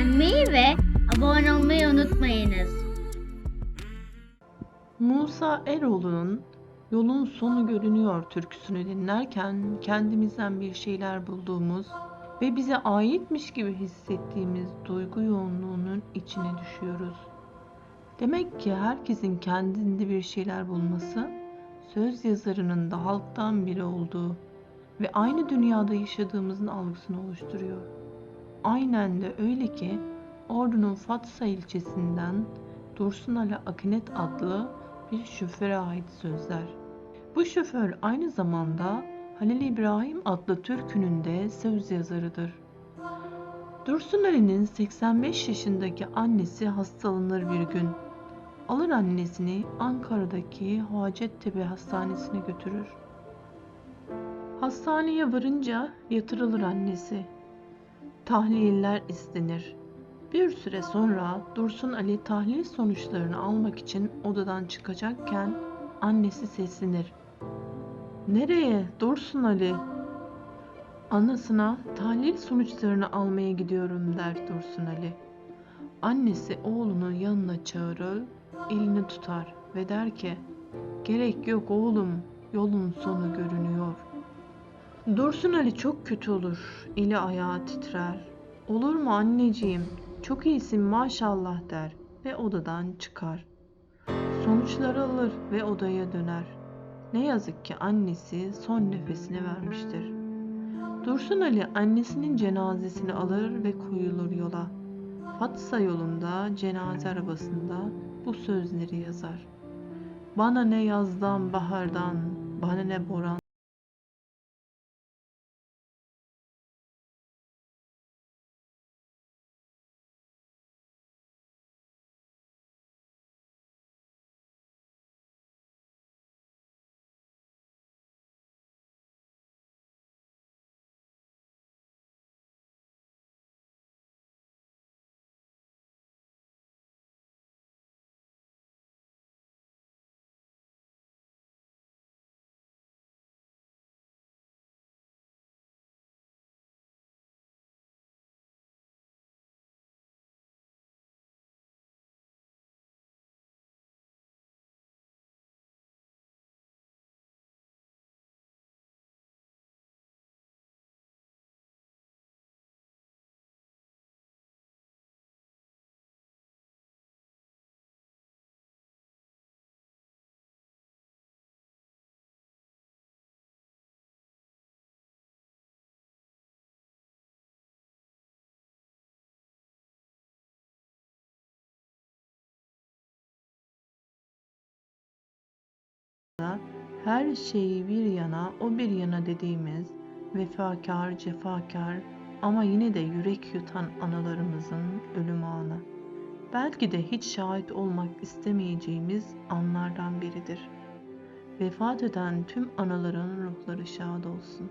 beğenmeyi ve abone olmayı unutmayınız. Musa Eroğlu'nun Yolun Sonu Görünüyor türküsünü dinlerken kendimizden bir şeyler bulduğumuz ve bize aitmiş gibi hissettiğimiz duygu yoğunluğunun içine düşüyoruz. Demek ki herkesin kendinde bir şeyler bulması, söz yazarının da halktan biri olduğu ve aynı dünyada yaşadığımızın algısını oluşturuyor. Aynen de öyle ki Ordu'nun Fatsa ilçesinden Dursun Ali Akinet adlı bir şoföre ait sözler. Bu şoför aynı zamanda Halil İbrahim adlı türkünün de söz yazarıdır. Dursun Ali'nin 85 yaşındaki annesi hastalanır bir gün. Alır annesini Ankara'daki Hacettepe Hastanesi'ne götürür. Hastaneye varınca yatırılır annesi. Tahliller istenir. Bir süre sonra Dursun Ali tahlil sonuçlarını almak için odadan çıkacakken annesi seslenir. Nereye Dursun Ali? Anasına tahlil sonuçlarını almaya gidiyorum der Dursun Ali. Annesi oğlunu yanına çağırır, elini tutar ve der ki Gerek yok oğlum, yolun sonu görünüyor. Dursun Ali çok kötü olur, eli ayağı titrer. Olur mu anneciğim, çok iyisin maşallah der ve odadan çıkar. Sonuçları alır ve odaya döner. Ne yazık ki annesi son nefesini vermiştir. Dursun Ali annesinin cenazesini alır ve koyulur yola. Fatsa yolunda cenaze arabasında bu sözleri yazar. Bana ne yazdan bahardan, bana ne boran her şeyi bir yana o bir yana dediğimiz vefakar, cefakar ama yine de yürek yutan analarımızın ölüm anı. Belki de hiç şahit olmak istemeyeceğimiz anlardan biridir. Vefat eden tüm anaların ruhları şad olsun.